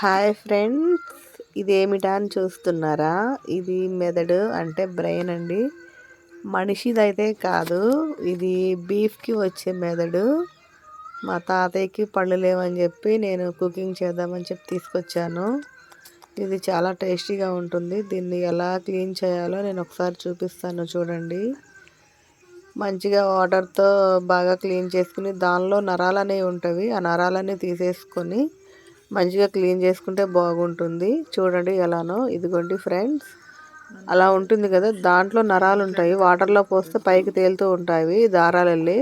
Hi friends ఇది అని చూస్తున్నారా? ఇది మెదడు అంటే బ్రెయిన్ అండి. మనిషిదైతే కాదు ఇది బీఫ్కి వచ్చే మెదడు. మా తాతయ్యకి పళ్ళు లేవని చెప్పి నేను కుకింగ్ చేద్దామని చెప్పి తీసుకొచ్చాను. ఇది చాలా టేస్టీగా ఉంటుంది. దీన్ని ఎలా క్లీన్ చేయాలో నేను ఒకసారి చూపిస్తాను చూడండి. మంచిగా వాటర్తో బాగా క్లీన్ చేసుకుని దానిలో నరాలు అనేవి ఉంటవి ఆ నరాలన్నీ తీసేసుకొని మంచిగా క్లీన్ చేసుకుంటే బాగుంటుంది. చూడండి ఎలానో. ఇదిగోండి ఫ్రెండ్స్. అలా ఉంటుంది కదా. దాంట్లో నరాలు ఉంటాయి. వాటర్లో పోస్తే పైకి తేలుతూ ఉంటాయి దారాలు వెళ్ళి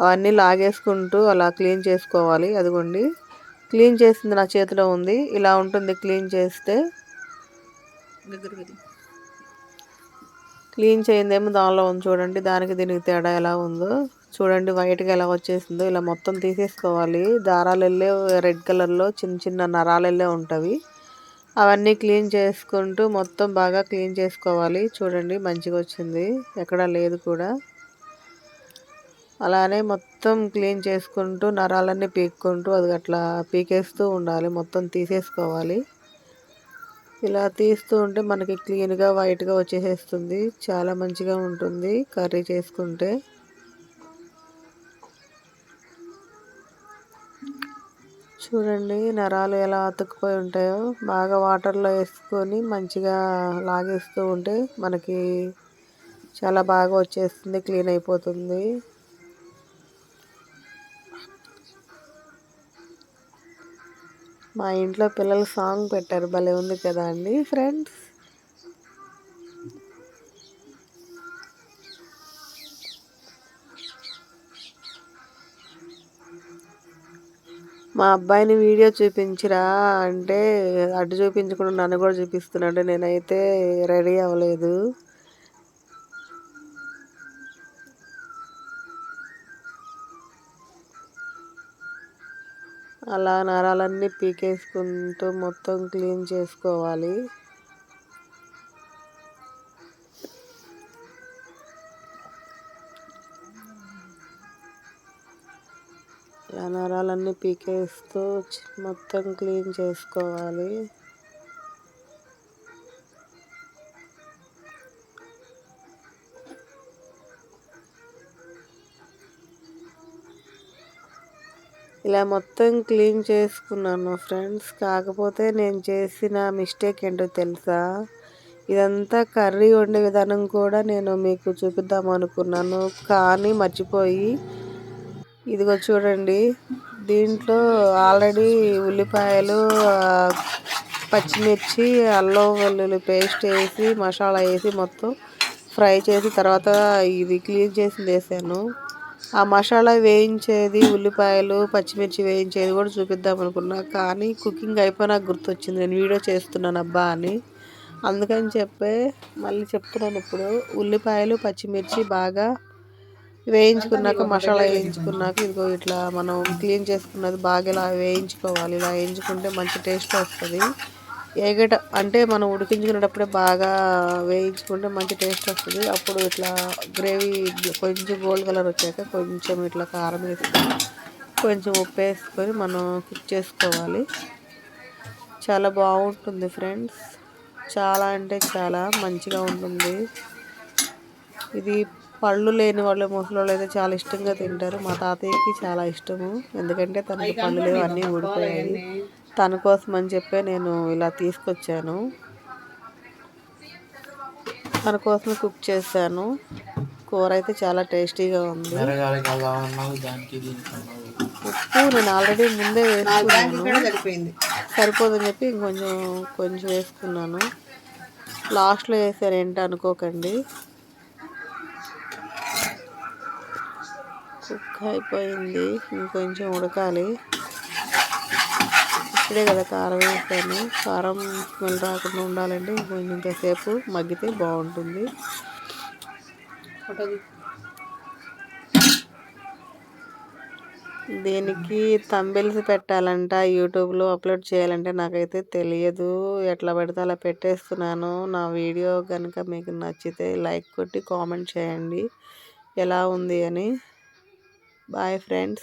అవన్నీ లాగేసుకుంటూ అలా క్లీన్ చేసుకోవాలి. అదిగోండి. క్లీన్ చేసింది నా చేతిలో ఉంది. ఇలా ఉంటుంది క్లీన్ చేస్తే. క్లీన్ చేయిందేమో దానిలో ఉంది చూడండి. దానికి దీనికి తేడా ఎలా ఉందో. చూడండి వైట్గా ఎలా వచ్చేసిందో. ఇలా మొత్తం తీసేసుకోవాలి. దారాలు వెళ్ళే రెడ్ కలర్లో చిన్న చిన్న నరాలు వెళ్ళే ఉంటవి. అవన్నీ క్లీన్ చేసుకుంటూ మొత్తం బాగా క్లీన్ చేసుకోవాలి. చూడండి మంచిగా వచ్చింది. ఎక్కడా లేదు కూడా. అలానే మొత్తం క్లీన్ చేసుకుంటూ నరాలన్నీ పీక్కుంటూ అది అట్లా పీకేస్తూ ఉండాలి. మొత్తం తీసేసుకోవాలి. ఇలా తీస్తూ ఉంటే మనకి క్లీన్గా వైట్గా వచ్చేసేస్తుంది. చాలా మంచిగా ఉంటుంది కర్రీ చేసుకుంటే. చూడండి నరాలు ఎలా అతుక్కుపోయి ఉంటాయో. బాగా వాటర్లో వేసుకొని మంచిగా లాగేస్తూ ఉంటే మనకి చాలా బాగా వచ్చేస్తుంది క్లీన్ అయిపోతుంది. మా ఇంట్లో పిల్లలు సాంగ్ పెట్టారు భలే ఉంది కదా అండి ఫ్రెండ్స్? మా అబ్బాయిని వీడియో చూపించిరా అంటే అటు చూపించకుండా నన్ను కూడా చూపిస్తున్నాడు నేనైతే రెడీ అవ్వలేదు. అలా నరాలన్నీ పీకేసుకుంటూ మొత్తం క్లీన్ చేసుకోవాలి. ఇలా నరాలన్నీ పీకేస్తూ మొత్తం క్లీన్ చేసుకోవాలి. ఇలా మొత్తం క్లీన్ చేసుకున్నాను ఫ్రెండ్స్. కాకపోతే నేను చేసిన మిస్టేక్ ఏంటో తెలుసా? ఇదంతా కర్రీ వండే విధానం కూడా నేను మీకు చూపిద్దాం అనుకున్నాను. కానీ మర్చిపోయి ఇదిగో చూడండి. దీంట్లో ఆల్రెడీ ఉల్లిపాయలు పచ్చిమిర్చి అల్లం వెల్లుల్లి పేస్ట్ వేసి మసాలా వేసి మొత్తం ఫ్రై చేసి తర్వాత ఇది క్లీన్ చేసి వేసాను. ఆ మసాలా వేయించేది ఉల్లిపాయలు పచ్చిమిర్చి వేయించేది కూడా చూపిద్దాం అనుకున్నా. కానీ కుకింగ్ అయిపోయినా గుర్తొచ్చింది. నేను వీడియో చేస్తున్నాను అబ్బా అని. అందుకని చెప్పే మళ్ళీ చెప్తున్నాను ఇప్పుడు. ఉల్లిపాయలు పచ్చిమిర్చి బాగా వేయించుకున్నాక మసాలా వేయించుకున్నాక ఇదిగో ఇట్లా మనం క్లీన్ చేసుకున్నది బాగా ఇలా వేయించుకోవాలి. ఇలా వేయించుకుంటే మంచి టేస్ట్ వస్తుంది. ఏగట అంటే మనం ఉడికించుకునేటప్పుడే బాగా వేయించుకుంటే మంచి టేస్ట్ వస్తుంది. అప్పుడు ఇట్లా గ్రేవీ కొంచెం గోల్డ్ కలర్ వచ్చాక కొంచెం ఇట్లా కారం వేసుకొని కొంచెం ఉప్పు వేసుకొని మనం కుక్ చేసుకోవాలి. చాలా బాగుంటుంది ఫ్రెండ్స్. చాలా అంటే చాలా మంచిగా ఉంటుంది. ఇది పళ్ళు లేని వాళ్ళు ముసలి అయితే చాలా ఇష్టంగా తింటారు. మా తాతయ్యకి చాలా ఇష్టము. ఎందుకంటే తనకి పళ్ళు లేవు అన్నీ ఊడిపోయాయి. తన కోసం అని చెప్పే నేను ఇలా తీసుకొచ్చాను. తన కోసం కుక్ చేశాను. కూర అయితే చాలా టేస్టీగా ఉంది. ఉప్పు నేను ఆల్రెడీ ముందే వేసుకున్నాను. సరిపోదని చెప్పి ఇంకొంచెం కొంచెం వేసుకున్నాను. లాస్ట్లో వేసారు ఏంటి అనుకోకండి. కుక్ అయిపోయింది ఇంకొంచెం ఉడకాలి. ఇప్పుడే కదా కారం వేసాను. కారం స్మెల్ రాకుండా ఉండాలంటే కొంచెం ఇంతసేపు మగ్గితే బాగుంటుంది. దీనికి తంబిల్స్ పెట్టాలంట యూట్యూబ్లో అప్లోడ్ చేయాలంటే నాకైతే తెలియదు. ఎట్లా పెడితే అలా పెట్టేస్తున్నాను. నా వీడియో కనుక మీకు నచ్చితే లైక్ కొట్టి కామెంట్ చేయండి. ఎలా ఉంది అని. Bye friends